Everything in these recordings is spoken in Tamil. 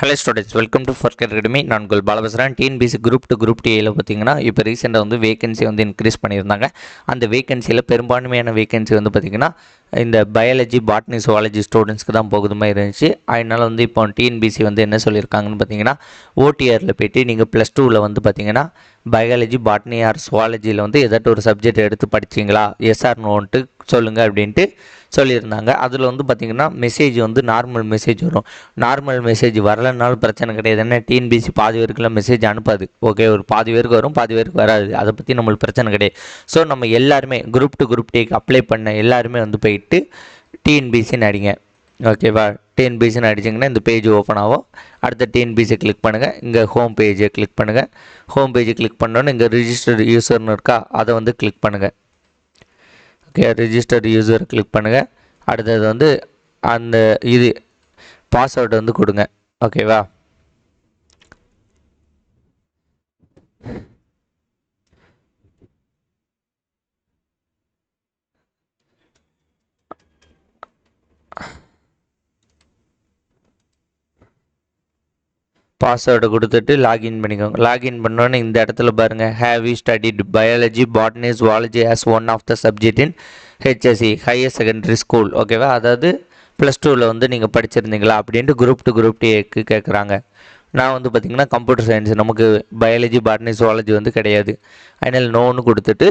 Hello students welcome to first academy நான் உங்கள் Balabasaran TNPSC group two group டிஏல பார்த்தீங்கன்னா இப்போ ரீசெண்டாக வந்து வேகன்சி வந்து இன்க்ரீஸ் பண்ணியிருந்தாங்க. அந்த வேகன்சியில் பெரும்பான்மையான வேகன்சி வந்து பார்த்திங்கன்னா இந்த பயாலஜி பாட்னி சுவாலஜி ஸ்டூடெண்ட்ஸ்க்கு தான் போகுது மாதிரி இருந்துச்சு. அதனால் வந்து இப்போ டிஎன்பிசி வந்து என்ன சொல்லியிருக்காங்கன்னு பார்த்தீங்கன்னா ஓடிஆரில் போய்ட்டு நீங்கள் ப்ளஸ் டூவில் வந்து பார்த்தீங்கன்னா பயாலஜி பாட்னி ஆர் சுவாலஜியில் வந்து ஏதாட்டும் ஒரு சப்ஜெக்ட் எடுத்து படிச்சிங்களா? எஸ்ஆர் நோன்ட்டு சொல்லுங்கள் அப்படின்ட்டு சொல்லியிருந்தாங்க. அதில் வந்து பார்த்திங்கன்னா மெசேஜ் வந்து நார்மல் மெசேஜ் வரும். நார்மல் மெசேஜ் வரலனாலும் பிரச்சனை கிடையாது. என்ன டிஎன்பிசி பாதி பேருக்குலாம் மெசேஜ் அனுப்பாது. ஓகே ஒரு பாதி பேருக்கு வரும் பாதி பேருக்கு வராது. அதை பற்றி நம்மளுக்கு பிரச்சனை கிடையாது. ஸோ நம்ம எல்லாருமே குரூப் டு குரூப் டேக்கு அப்ளை பண்ண எல்லாருமே வந்து போயிட்டு டிஎன்பிசின்னு அடிங்க. ஓகேவா டிஎன்பிசின்னு அடிச்சிங்கன்னா இந்த பேஜ் ஓப்பன் ஆகும். அடுத்த டிஎன்பிசி கிளிக் பண்ணுங்கள் இங்கே ஹோம் பேஜை கிளிக் பண்ணுங்கள் ஹோம் பேஜை கிளிக் பண்ணோன்னே இங்கே ரிஜிஸ்டர்டு யூசர்னு இருக்கா அதை வந்து கிளிக் பண்ணுங்கள் ஓகே ரிஜிஸ்டர் யூசர் கிளிக் பண்ணுங்கள் அடுத்தது வந்து அந்த இது பாஸ்வேர்டு வந்து கொடுங்க. ஓகேவா பாஸ்வேர்டு கொடுத்துட்டு லாகின் பண்ணிக்கோங்க. லாகின் பண்ணோன்னே இந்த இடத்துல பாருங்கள் have you studied biology botany zoology as one of the subject in HSC higher secondary school ஓகேவா அதாவது ப்ளஸ் டூவில் வந்து நீங்கள் படிச்சிருந்தீங்களா? அப்படின்ட்டு குரூப் டு குரூப் டேக்கு கேட்குறாங்க நான் வந்து பார்த்திங்கன்னா கம்ப்யூட்டர் சயின்ஸ் நமக்கு பயாலஜி பாட்னி ஜுவாலஜி வந்து கிடையாது. அதனால் நோன்னு கொடுத்துட்டு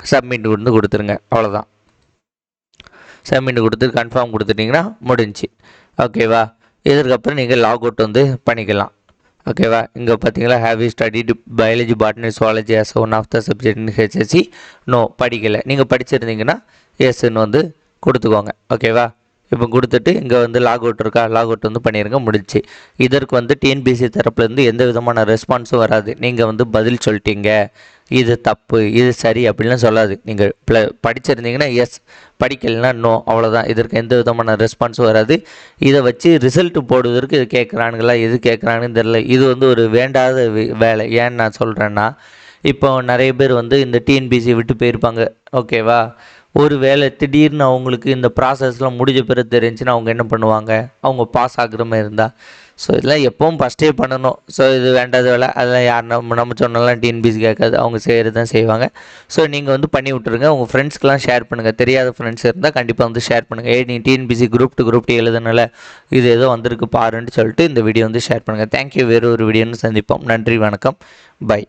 சப்மிட் வந்து கொடுத்துருங்க. அவ்வளோதான் சப்மிட் கொடுத்து கன்ஃபார்ம் கொடுத்துட்டிங்கன்னா முடிஞ்சுச்சு. ஓகேவா இதற்கப்புறம் நீங்கள் லாக் அவுட் வந்து பண்ணிக்கலாம். ஓகேவா? இங்கே பார்த்தீங்களா have you studied biology botany zoology as one of the சப்ஜெக்ட்னு HSC no படிக்கலை. நீங்கள் படிச்சிருந்தீங்கன்னா எஸ்ன்னு வந்து கொடுத்துக்கோங்க. ஓகேவா? இப்போ கொடுத்துட்டு இங்கே வந்து லாக் அவுட் இருக்கா? லாக் அவுட் வந்து பண்ணிடுங்க முடிஞ்சுச்சு. இதற்கு வந்து டிஎன்பிசி தரப்புலேருந்து எந்த விதமான ரெஸ்பான்ஸும் வராது. நீங்கள் வந்து பதில் சொல்லிட்டீங்க. இது தப்பு இது சரி அப்படின்லாம் சொல்லாது. நீங்கள் ப்ள படிச்சிருந்தீங்கன்னா எஸ் படிக்கலைன்னா நோ அவ்வளோதான் இதற்கு எந்த விதமான ரெஸ்பான்ஸும் வராது. இதை வச்சு ரிசல்ட் போடுவதற்கு இது கேட்குறானுங்களா எது கேட்குறாங்கன்னு தெரில இது வந்து ஒரு வேண்டாத வே- வேலை. ஏன்னு நான் சொல்கிறேன்னா இப்போ நிறைய பேர் வந்து இந்த டிஎன்பிசி விட்டு போயிருப்பாங்க. ஓகேவா? ஒரு வேளை திடீர்னு அவங்களுக்கு இந்த ப்ராசஸ்லாம் முடிஞ்ச பிறகு தெரிஞ்சுன்னா அவங்க என்ன பண்ணுவாங்க? அவங்க பாஸ் ஆகுற மாதிரி இருந்தால் ஸோ இதெல்லாம் எப்பவும் ஃபஸ்ட்டே பண்ணணும். ஸோ இது வேண்டாத வேலை. அதெல்லாம் யார் நம்ம நம்ம சொன்னாலாம் டிஎன்பிசி கேட்காது. அவங்க செய்கிறது தான் செய்வாங்க. ஸோ நீங்கள் வந்து பண்ணி விட்டுருங்க. உங்கள் ஃப்ரெண்ட்ஸ்க்கெலாம் ஷேர் பண்ணுங்கள் தெரியாத ஃப்ரெண்ட்ஸ் இருந்தால் கண்டிப்பாக வந்து ஷேர் பண்ணுங்கள் ஏ நீ TNPSC group two group D எழுதுனால இது ஏதோ வந்திருக்கு பாருன்னு சொல்லிட்டு இந்த வீடியோ வந்து ஷேர் பண்ணுங்கள் தேங்க்யூ வேறு ஒரு வீடியோன்னு சந்திப்போம். நன்றி. வணக்கம். பை